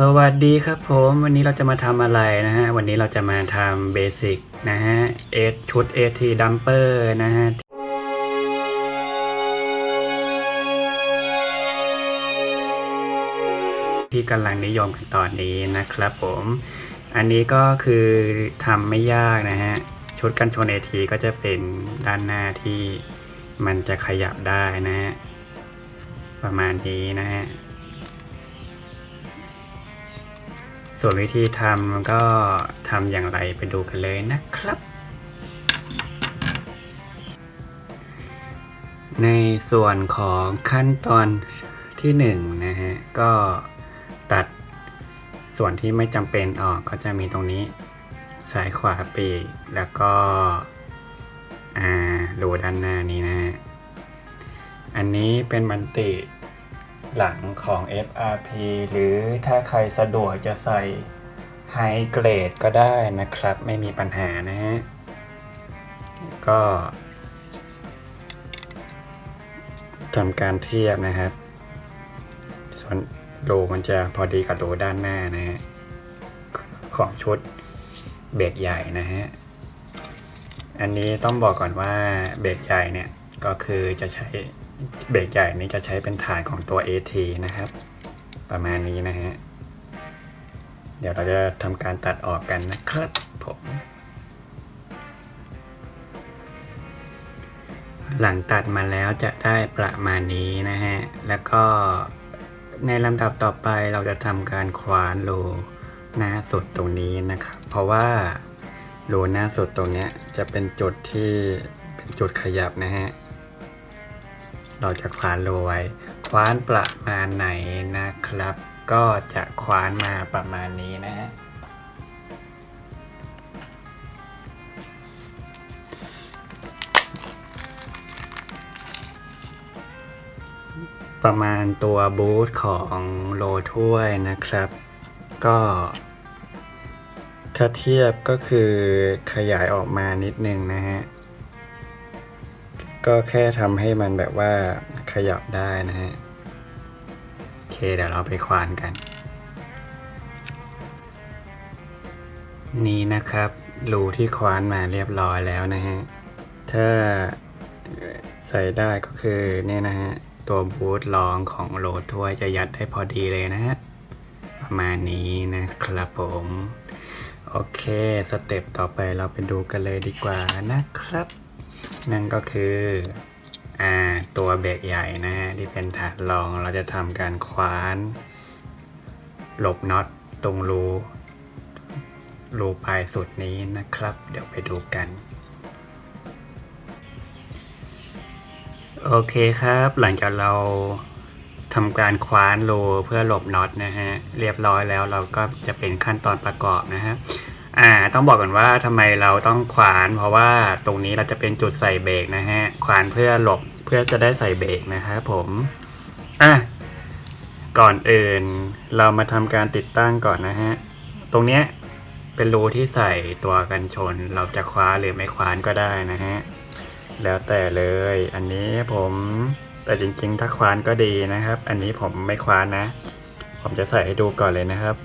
สวัสดีครับผมวันนี้เราจะมาทำอะไรนะฮะ วันนี้เราจะมาทำเบสิกนะฮะเอชุด AT Dumper นะฮะที่กำลังนิยมกันตอนนี้นะครับผม อันนี้ก็คือทำไม่ยากนะฮะ ชุดกันชน AT ก็จะเป็นด้านหน้าที่มันจะขยับได้นะฮะ ประมาณนี้นะฮะ ส่วนวิธีทำก็ทำอย่างไรไปดูกันเลยนะครับ ในส่วนของขั้นตอนที่หนึ่งนะฮะ ก็ตัดส่วนที่ไม่จำเป็นออกก็จะมีตรงนี้ซ้ายขวาปีกแล้วก็อ่ารูด้านหน้านี้นะฮะ อันนี้เป็นมันติ หลังของ FRP หรือถ้าใครสะดวกจะใส่ไฮเกรดก็ได้นะครับ ไม่มีปัญหานะฮะ ก็ทำการเทียบนะครับ ส่วนโลมันจะพอดีกับโลด้านหน้านะฮะ ของชุดเบรกใหญ่นะฮะ อันนี้ต้องบอกก่อนว่าเบรกใหญ่เนี่ย ก็คือจะใช้ เบรกใหญ่นี้จะใช้เป็นฐานของตัว AT นะครับ ประมาณนี้นะฮะ เดี๋ยวเราจะทำการตัดออกกันนะครับผมหลังตัดมาแล้วจะได้ประมาณนี้นะฮะ แล้วก็ในลำดับต่อไปเราจะทำการคว้านโลหน้าสุดตรงนี้นะครับ เพราะว่าโลหน้าสุดตรงนี้จะเป็นจุดที่เป็นจุดขยับนะฮะ เราจะคว้านโลไว้ คว้านประมาณไหนนะครับ ก็จะคว้านมาประมาณนี้นะฮะประมาณตัวบูทของโลถ้วยนะครับ ก็ถ้าเทียบก็คือขยายออกมานิดนึงนะฮะ ก็แค่ทำให้มันแบบว่าขยับได้นะฮะ โอเคเดี๋ยวเราไปควานกัน นี่นะครับรูที่ควานมาเรียบร้อยแล้วนะฮะ ถ้าใส่ได้ก็คือเนี่ยนะฮะ ตัวบูทรองของโหลดถ้วยจะยัดได้พอดีเลยนะฮะ ประมาณนี้นะครับผม โอเค สเต็ปต่อไปเราไปดูกันเลยดีกว่านะครับ นั่นก็คืออ่าตัวเบรกใหญ่นะฮะที่เป็นฐานรองเราจะทำการคว้าน หลบน็อตตรงรูรูปลายสุดนี้นะครับ เดี๋ยวไปดูกันโอเคครับ หลังจากเราทำการคว้านโลเพื่อหลบน็อตนะฮะเรียบร้อยแล้วเราก็จะเป็นขั้นตอนประกอบนะฮะ อ่าต้องบอกก่อนว่าทำไมเราต้องขวาน เพราะว่าตรงนี้เราจะเป็นจุดใส่เบรกนะฮะขวานเพื่อหลบเพื่อจะได้ใส่เบรกนะครับผมอะก่อนอื่นเรามาทำการติดตั้งก่อนนะฮะตรงเนี้ยเป็นรูที่ใส่ตัวกันชน เราจะคว้าหรือไม่คว้านก็ได้นะฮะแล้วแต่เลยอันนี้ผมแต่จริงๆ ถ้าคว้านก็ดีนะครับ อันนี้ผมไม่คว้านนะ ผมจะใส่ให้ดูก่อนเลยนะครับ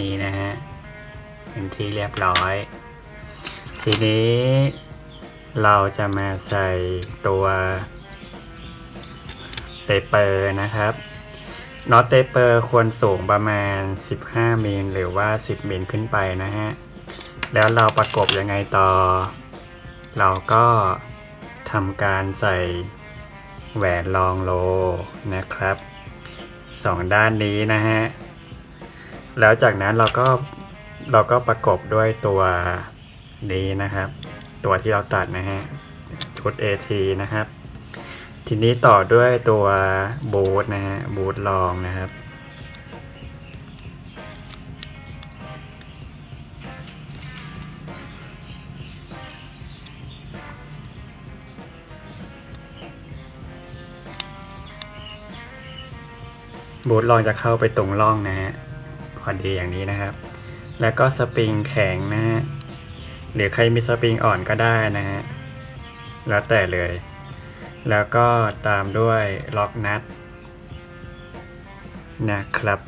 นี่นะฮะเป็นที่เรียบร้อย ทีนี้เราจะมาใส่ตัวเตเปอร์นะครับน็อตเตเปอร์ควรสูงประมาณ 15มิลหรือว่า 10มิลขึ้นไปนะฮะ แล้วเราประกบยังไงต่อ เราก็ทำการใส่แหวนรองโลนะครับสองด้านนี้นะฮะ แล้วจากนั้นเราก็เราก็ประกบด้วยตัวนี้นะครับ ตัวที่เราตัดนะฮะชุด AT นะครับ ทีนี้ต่อด้วยตัวบูทนะฮะบูทลองนะครับบูทลองจะเข้าไปตรงร่องนะฮะ พอดีอย่างนี้นะครับ แล้วก็สปริงแข็งนะฮะหรือใครมีสปริงอ่อนก็ได้นะฮะแล้วแต่เลย แล้วก็ตามด้วยล็อกนัดนะครับ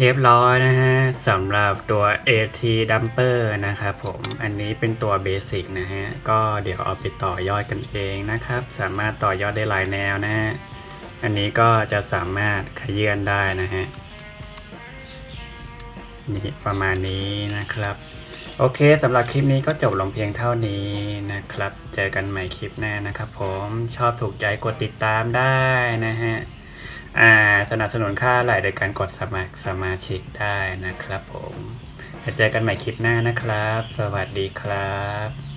เรียบร้อยนะฮะสำหรับตัว AT Dumper นะครับผมอันนี้เป็นตัวเบสิกนะฮะ ก็เดี๋ยวเอาไปต่อยอดกันเองนะครับ สามารถต่อยอดได้หลายแนวนะฮะ อันนี้ก็จะสามารถขยื่นได้นะฮะ นี่ประมาณนี้นะครับ โอเคสำหรับคลิปนี้ก็จบลงเพียงเท่านี้นะครับ เจอกันใหม่คลิปหน้านะครับผมชอบถูกใจกดติดตามได้นะฮะ สนับสนุนค่าไหลโดยการกดสมัครสมาชิกได้นะครับผมเจอกันใหม่คลิปหน้านะครับ สวัสดีครับ